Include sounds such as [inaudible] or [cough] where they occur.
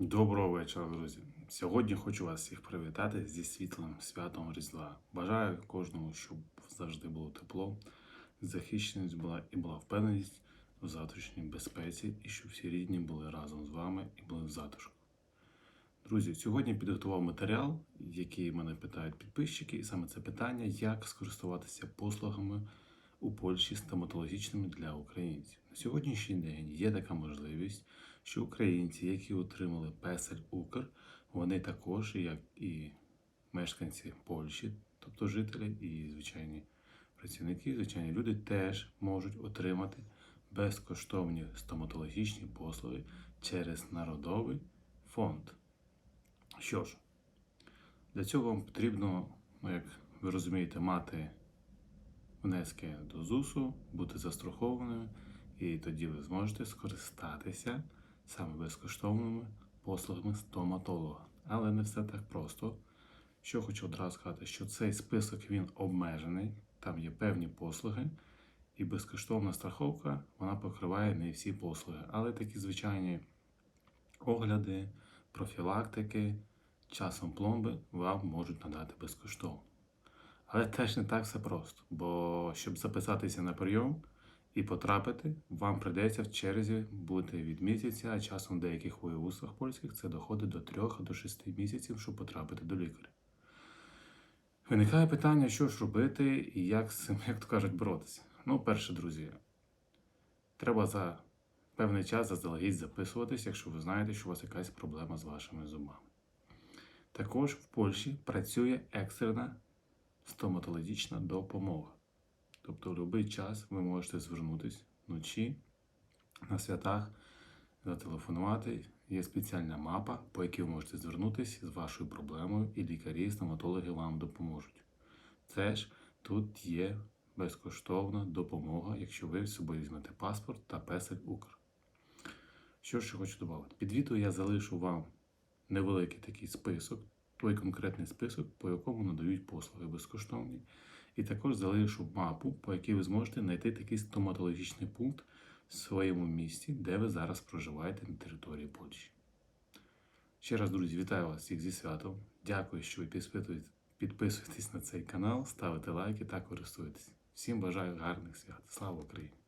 Доброго вечора, друзі. Сьогодні хочу вас всіх привітати зі світлим святом Різдва. Бажаю кожному, щоб завжди було тепло, захищеність була і була впевненість в завтрашній безпеці, і щоб всі рідні були разом з вами і були в затишку. Друзі, сьогодні підготував матеріал, який мене питають підписчики, і саме це питання, як скористуватися послугами у Польщі стоматологічними для українців. На сьогоднішній день є така можливість, що українці, які отримали песель Укр, вони також, як і мешканці Польщі, тобто жителі і звичайні працівники, звичайні люди, теж можуть отримати безкоштовні стоматологічні послуги через Народовий фонд. Що ж, для цього вам потрібно, ну, як ви розумієте, мати внески до ЗУСу, бути застрахованою, і тоді ви зможете скористатися саме безкоштовними послугами стоматолога. Але не все так просто. Що хочу одразу сказати, що цей список він обмежений, там є певні послуги, і безкоштовна страховка вона покриває не всі послуги, але такі звичайні огляди, профілактики, часом пломби вам можуть надати безкоштовно. Але теж не так все просто, бо щоб записатися на прийом і потрапити, вам прийдеться в черзі бути від місяця, а часом в деяких воєвудствах польських це доходить до 3 до 6 місяців, щоб потрапити до лікаря. Виникає питання, що ж робити і як з цим, [laughs] як то кажуть, боротися. Ну, перше, друзі, треба за певний час заздалегідь записуватись, якщо ви знаєте, що у вас якась проблема з вашими зубами. Також в Польщі працює екстрена стоматологічна допомога. Тобто, в будь-який час ви можете звернутися вночі на святах, зателефонувати. Є спеціальна мапа, по якій ви можете звернутися з вашою проблемою, і лікарі, стоматологи вам допоможуть. Це ж тут є безкоштовна допомога, якщо ви з собою візьмете паспорт та песель Укр. Що ще хочу додати? Під відео я залишу вам невеликий такий список, той конкретний список, по якому надають послуги безкоштовні. І також залишу мапу, по якій ви зможете знайти такий стоматологічний пункт в своєму місті, де ви зараз проживаєте на території Польщі. Ще раз, друзі, вітаю вас всіх зі святом. Дякую, що ви підписуєтесь- на цей канал, ставите лайки та користуєтесь. Всім бажаю гарних свят. Слава Україні!